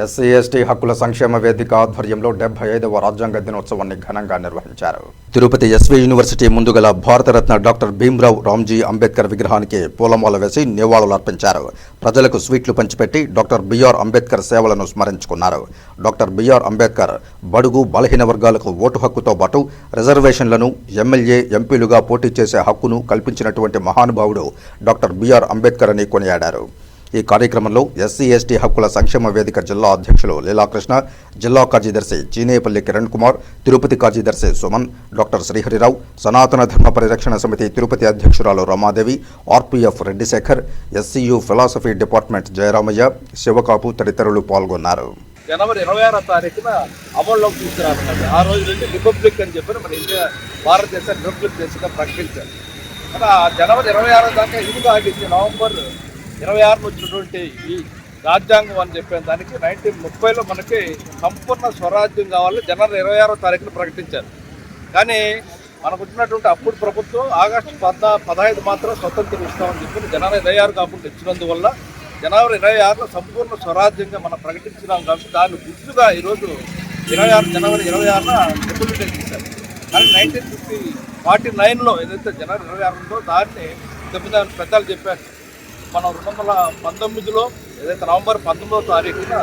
SC ST హక్కుల సంక్షేమ వేదిక ఆధ్వర్యంలో డెబ్బై ఐదవ రాజ్యాంగ దినోత్సవాన్ని ఘనంగా నిర్వహించారు. తిరుపతి ఎస్వీ యూనివర్సిటీ ముందుగల భారతరత్న డాక్టర్ భీమ్రావ్ రామ్జీ అంబేద్కర్ విగ్రహానికి పూలమాల వేసి నివాళులు అర్పించారు. ప్రజలకు స్వీట్లు పంచిపెట్టి డాక్టర్ బిఆర్ అంబేద్కర్ సేవలను స్మరించుకున్నారు. డాక్టర్ బిఆర్ అంబేద్కర్ బడుగు బలహీన వర్గాలకు ఓటు హక్కుతో పాటు రిజర్వేషన్లను ఎమ్మెల్యే ఎంపీలుగా పోటీ చేసే హక్కును కల్పించినటువంటి మహానుభావుడు డాక్టర్ బిఆర్ అంబేద్కర్ అని కొనియాడారు. ఈ కార్యక్రమంలో ఎస్సీ ఎస్టీ హక్కుల సంక్షేమ వేదిక జిల్లా అధ్యక్షులు లీలాకృష్ణ జిల్లా కార్యదర్శి చీనేపల్లి కిరణ్ కుమార్ తిరుపతి కార్యదర్శి సుమన్ డాక్టర్ శ్రీహరిరావు సనాతన ధర్మ పరిరక్షణ సమితి తిరుపతి అధ్యక్షురాలు Ramadevi RPF Reddishekar SCU philosophy department Jayaramaiah Sivakapu తదితరులు పాల్గొన్నారు. జనవరి ఇరవై ఆరో తారీఖున అమల్లోకి తీసుకురానున్నది ఆ రోజు నుండి రిపబ్లిక్ అని చెప్పి మన ఇండియా భారతదేశాన్ని రిపబ్లిక్ దేశంగా ప్రకటించారు. కానీ ఆ జనవరి ఇరవై ఆరో దాకా ఇది ఆగించి నవంబర్ ఇరవై ఆరులో వచ్చినటువంటి ఈ రాజ్యాంగం అని చెప్పిన దానికి నైన్టీన్ ముప్పైలో మనకి సంపూర్ణ స్వరాజ్యం కావాలని జనవరి ఇరవై ఆరో తారీఖున ప్రకటించారు. కానీ మనకు వచ్చినటువంటి అప్పుడు ప్రభుత్వం ఆగస్టు పద్నా పదహైదు మాత్రం స్వతంత్రం ఇస్తామని చెప్పి జనవరి ఇరవై ఆరు కాకుండా ఇచ్చినందువల్ల జనవరి ఇరవై ఆరులో సంపూర్ణ స్వరాజ్యంగా మనం ప్రకటించినాం కాబట్టి దాన్ని గుర్తుగా ఈరోజు ఇరవై ఆరు జనవరి ఇరవై ఆరున రిపబ్లిక్ చేశారు. కానీ నైన్టీన్ ఫిఫ్టీ ఫార్టీ నైన్లో ఏదైతే జనవరి ఇరవై ఆరు ఉందో దాన్ని తొమ్మిది పెద్దలు చెప్పారు. మనం రెండు వందల పంతొమ్మిదిలో ఏదైతే నవంబర్ పంతొమ్మిదో తారీఖున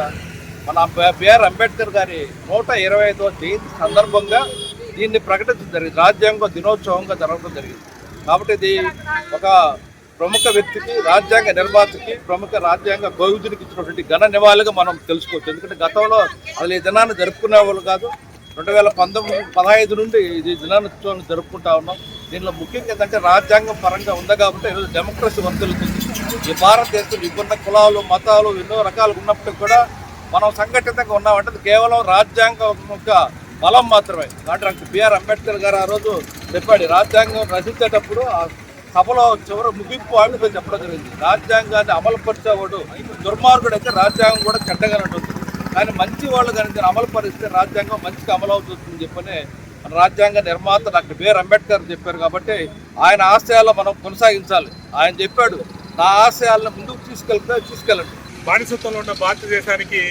మన బిఆర్ అంబేద్కర్ గారి నూట ఇరవై ఐదవ జయంతి సందర్భంగా దీన్ని ప్రకటించడం జరిగింది. రాజ్యాంగ దినోత్సవంగా జరగడం జరిగింది. కాబట్టి ఇది ఒక ప్రముఖ వ్యక్తికి రాజ్యాంగ నిర్మాతకి ప్రముఖ రాజ్యాంగ గోవిందునికి ఇచ్చినటువంటి ఘన నివాళిగా మనం తెలుసుకోవచ్చు. ఎందుకంటే గతంలో అసలు ఈ దినాన్ని జరుపుకునే వాళ్ళు కాదు రెండు వేల పంతొమ్మిది పదహైదు నుండి ఇది దినోత్సవాన్ని జరుపుకుంటా ఉన్నాం. దీనిలో ముఖ్యంగా ఏంటంటే రాజ్యాంగం పరంగా ఉంది కాబట్టి ఈరోజు డెమోక్రసీ వర్తిల్లుతుంది ఈ భారతదేశంలో ఇప్పుడున్న కులాలు మతాలు ఎన్నో రకాలు ఉన్నప్పటికీ కూడా మనం సంఘటితంగా ఉన్నామంటే కేవలం రాజ్యాంగం యొక్క బలం మాత్రమే. డాక్టర్ బిఆర్ అంబేద్కర్ గారు ఆ రోజు చెప్పాడు రాజ్యాంగం రచించేటప్పుడు ఆ సభలో చివరి ముగింపు వాళ్ళు చెప్పడం జరిగింది. రాజ్యాంగాన్ని అమలు పరిచేవాడు దుర్మార్గుడు అయితే రాజ్యాంగం కూడా చెడ్డగానే ఉంటుంది. కానీ మంచి వాళ్ళు కనుక అమలు పరిస్తే రాజ్యాంగం మంచిగా అమలు అవుతుందని మన రాజ్యాంగ నిర్మాత డాక్టర్ బిఆర్ అంబేద్కర్ చెప్పారు కాబట్టి ఆయన ఆశయాల్లో మనం కొనసాగించాలి. ఆయన చెప్పాడు నా ఆశయాలను ముందుకు తీసుకెళ్తే తీసుకెళ్ళండి. బానిసత్వంలో ఉన్న భారతదేశానికి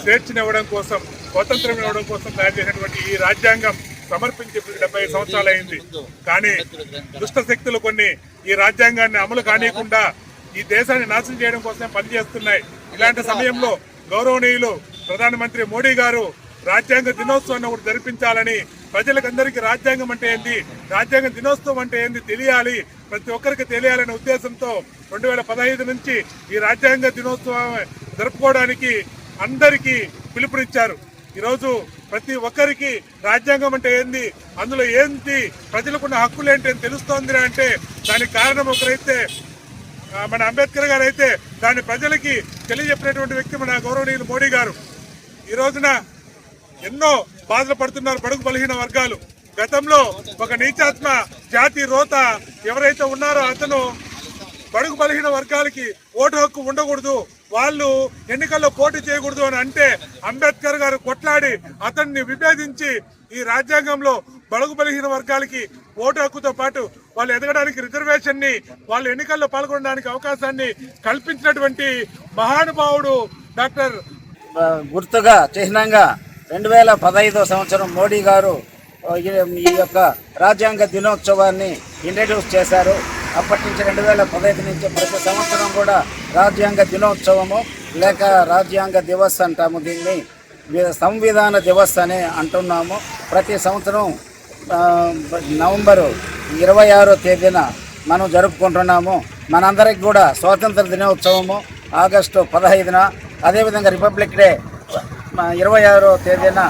స్వేచ్ఛనివ్వడం కోసం స్వతంత్రం ఇవ్వడం కోసం తయారు చేసినటువంటి ఈ రాజ్యాంగం సమర్పించి డెబ్బై సంవత్సరాలు అయింది. కానీ దుష్ట శక్తులు కొన్ని ఈ రాజ్యాంగాన్ని అమలు కానియకుండా ఈ దేశాన్ని నాశనం చేయడం కోసం పనిచేస్తున్నాయి. ఇలాంటి సమయంలో గౌరవనీయులు ప్రధానమంత్రి మోడీ గారు రాజ్యాంగ దినోత్సవాన్ని ఒకటి జరిపించాలని ప్రజలకందరికీ రాజ్యాంగం అంటే ఏంది? రాజ్యాంగ దినోత్సవం అంటే ఏంది తెలియాలి. ప్రతి ఒక్కరికి తెలియాలనే ఉద్దేశంతో రెండు వేల పదహైదు నుంచి ఈ రాజ్యాంగ దినోత్సవం జరుపుకోవడానికి అందరికీ పిలుపునిచ్చారు. ఈరోజు ప్రతి ఒక్కరికి రాజ్యాంగం అంటే ఏంది? అందులో ఏంటి ప్రజలకున్న హక్కులు ఏంటి అని తెలుస్తోంది అంటే దానికి కారణం ఒకరైతే మన అంబేద్కర్ గారు అయితే దాన్ని ప్రజలకి తెలియజెప్పినటువంటి వ్యక్తి మన గౌరవనీయులు మోడీ గారు. ఈ రోజున ఎన్నో బాధలు పడుతున్నారు బడుగు బలహీన వర్గాలు. గతంలో ఒక నీచాత్మ జాతి రోత ఎవరైతే ఉన్నారో అతను బడుగు బలహీన వర్గాలకి ఓటు హక్కు ఉండకూడదు. వాళ్ళు ఎన్నికల్లో పోటీ చేయకూడదు అని అంటే అంబేద్కర్ గారు కొట్లాడి అతన్ని విభేదించి ఈ రాజ్యాంగంలో బడుగు బలహీన వర్గాలకి ఓటు హక్కుతో పాటు వాళ్ళు ఎదగడానికి రిజర్వేషన్ని వాళ్ళు ఎన్నికల్లో పాల్గొనడానికి అవకాశాన్ని కల్పించినటువంటి మహానుభావుడు డాక్టర్ గుర్తుగా చిహ్నంగా రెండు వేల పదహైదో సంవత్సరం మోడీ గారు ఈ- ఈ యొక్క రాజ్యాంగ దినోత్సవాన్ని ఇంట్రడ్యూస్ చేశారు. అప్పటి నుంచి రెండు వేల పదహైదు నుంచి ప్రతి సంవత్సరం కూడా రాజ్యాంగ దినోత్సవము లేక రాజ్యాంగ దివస్ అంటాము దీన్ని. సంవిధాన దివస్ అని అంటున్నాము. ప్రతి సంవత్సరం నవంబరు ఇరవై ఆరో తేదీన మనం జరుపుకుంటున్నాము. మనందరికి కూడా స్వాతంత్ర దినోత్సవము ఆగస్టు పదహైదున. అదేవిధంగా రిపబ్లిక్ డే ఇరవై ఆరో తేదీన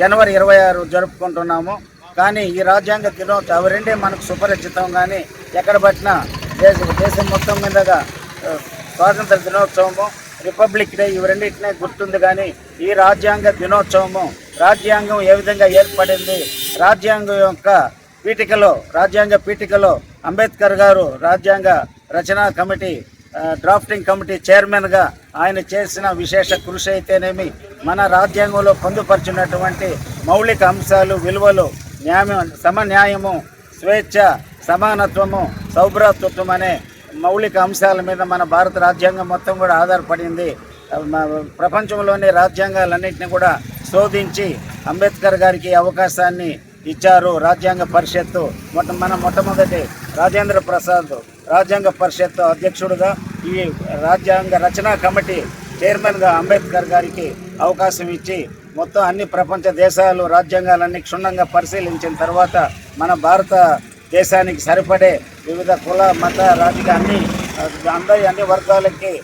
జనవరి ఇరవై ఆరు జరుపుకుంటున్నాము. కానీ ఈ రాజ్యాంగ దినోత్సవం అవి రెండే మనకు సుపరిచితం కానీ ఎక్కడ పట్టినా దేశ దేశం మొత్తం మీదగా స్వాతంత్ర దినోత్సవము రిపబ్లిక్ డే ఇవి రెండింటినే గుర్తుంది కానీ ఈ రాజ్యాంగ దినోత్సవము రాజ్యాంగం ఏ విధంగా ఏర్పడింది రాజ్యాంగం యొక్క పీఠికలో రాజ్యాంగ పీఠికలో అంబేద్కర్ గారు రాజ్యాంగ రచనా కమిటీ డ్రాఫ్టింగ్ కమిటీ చైర్మన్గా ఆయన చేసిన విశేష కృషి అయితేనేమి మన రాజ్యాంగంలో పొందుపరిచినటువంటి మౌలిక అంశాలు విలువలు న్యాయం సమన్యాయము స్వేచ్ఛ సమానత్వము సౌభ్రాతృత్వం అనే మౌలిక అంశాల మీద మన భారత రాజ్యాంగం మొత్తం కూడా ఆధారపడింది. ప్రపంచంలోని రాజ్యాంగాలన్నింటినీ కూడా శోధించి అంబేద్కర్ గారికి అవకాశాన్ని ఇచ్చారు రాజ్యాంగ పరిషత్తు. మొట్ట మన మొట్టమొదటి రాజేంద్ర ప్రసాద్ రాజ్యాంగ పరిషత్ అధ్యక్షుడుగా ఈ రాజ్యాంగ రచనా కమిటీ చైర్మన్గా అంబేద్కర్ గారికి అవకాశం ఇచ్చి మొత్తం అన్ని ప్రపంచ దేశాలు రాజ్యాంగాలన్నీ క్షుణ్ణంగా పరిశీలించిన తర్వాత మన భారత దేశానికి సరిపడే వివిధ కుల మత రాజకీయ అన్ని అందరి అన్ని వర్గాలకి